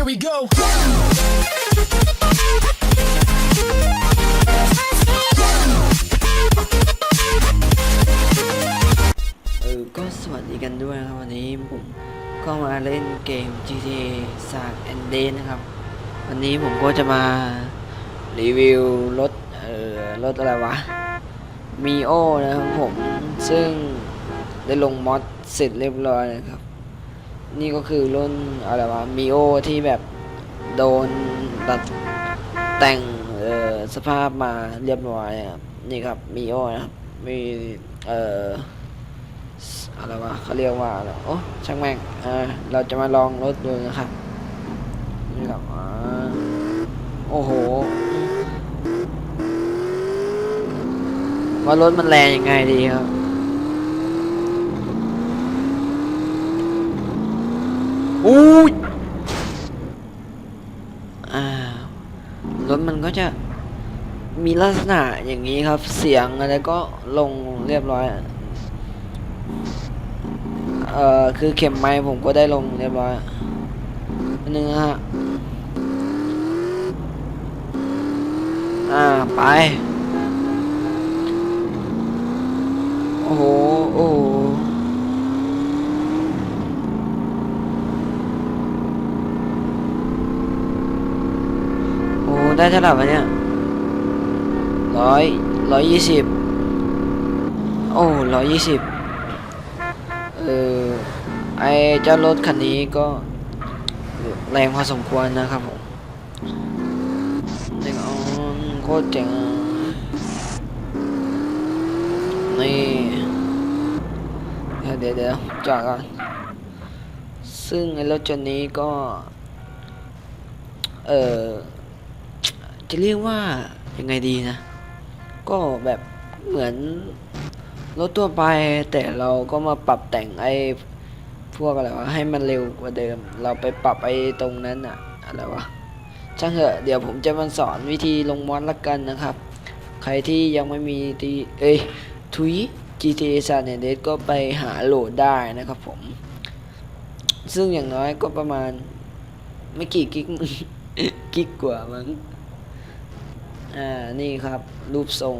Here we go. เออก็สวัสดีกันด้วยนะครับวันนี้ผมก็มาเล่นเกม GTA สากแอนเดนนะครับ วันนี้ผมก็จะมารีวิวรถเอ่อรถอะไรวะมีโอนะครับผม ซึ่งได้ลงมอดเสร็จเรียบร้อยนะครับ นี่ก็คือรุ่นอะไรวะมีโอที่แบบโดนตัดแต่งเอ่อสภาพมาเรียบร้อยนะครับนี่ครับมีโอนะครับมีเอ่ออะไรวะเขาเรียกว่าอะไรโอ้ช่างแม่งอ่าเราจะมาลองรถดูนะครับนี่ครับโอ้โหว่ารถมันแรงยังไงดีครับ อุ้ยอ่ารถมันก็จะมีลักษณะอย่างนี้ครับ เสียงอะไรก็ลงเรียบร้อย เอ่อ คือเข็มไม้ผมก็ได้ลงเรียบร้อยอันนึงฮะ อ่า ไป โอ้โห โอ้โห โอ้ ได้เท่าไหร่วะเนี่ยร้อยร้อยยี่สิบโอ้ร้อยยี่สิบเออไอเจ้ารถคันนี้ก็แรงพอสมควรนะครับผมเจ๋งอ๋อโคตรเจ๋งนี่เดี๋ยวเดี๋ยวเดี๋ยวจอดก่อนซึ่งไอรถจนนี้ก็ เออ จะเรียกว่ายังไงดีนะ ก็แบบเหมือนรถทั่วไปแต่เราก็มาปรับแต่งไอ้พวกอะไรวะให้มันเร็วกว่าเดิม เราไปปรับไอ้ตรงนั้นอะอะไรวะช่างเหอะเดี๋ยวผมจะมาสอนวิธีลงมอดละกันนะครับ ใครที่ยังไม่มีทีเอ้ยทุย GTA San Andreas ก็ไปหาโหลดได้นะครับผม ซึ่งอย่างน้อยก็ประมาณ ไม่กี่กิกกิกกว่ามั้ง อ่า นี่ครับ รูปทรง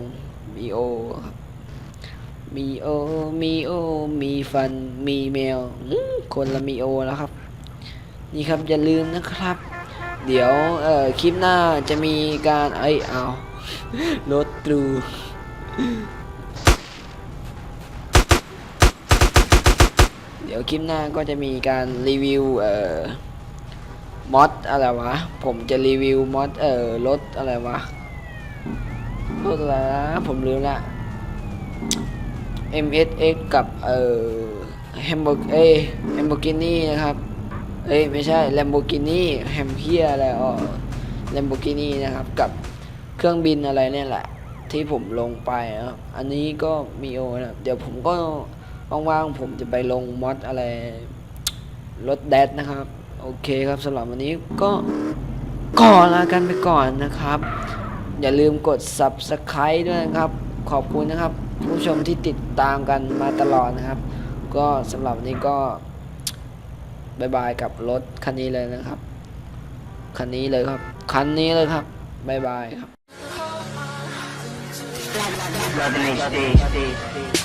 VO ครับมีโอ มีโอ มีฟัน มีแมว คนละมีโอแล้วครับ นี่ครับอย่าลืมนะครับ เดี๋ยวเอ่อคลิปหน้าจะมีการไอเอารถตรูเดี๋ยวคลิปหน้าก็จะมีการรีวิวเอ่อมอดอะไรวะ ผมจะรีวิวมอดเอ่อรถอะไรวะ รถอะไรนะผมลืมละ MSX กับเอ่อแฮมเบอร์เอ้แฮมเบอร์กินี่นะครับ เอ้ยไม่ใช่ Lamborghini แฮมเพียอะไรอ๋อ Lamborghini นะครับ กับเครื่องบินอะไรเนี่ยแหละ ที่ผมลงไปนะครับ อันนี้ก็มีโอนะเดี๋ยวผมก็ว่างๆผมจะไปลงมอดอะไรรถแดดนะครับ โอเคครับสำหรับวันนี้ก็ก่อนลากันไปก่อนนะครับ อย่าลืมกด subscribe ด้วยนะครับ ขอบคุณนะครับ ผู้ชมที่ติดตามกันมาตลอดนะครับ ก็สำหรับนี้ก็บายบายกับรถคันนี้เลยนะครับ คันนี้เลยครับ คันนี้เลยครับบายบายครับ Lovely, lovely, lovely.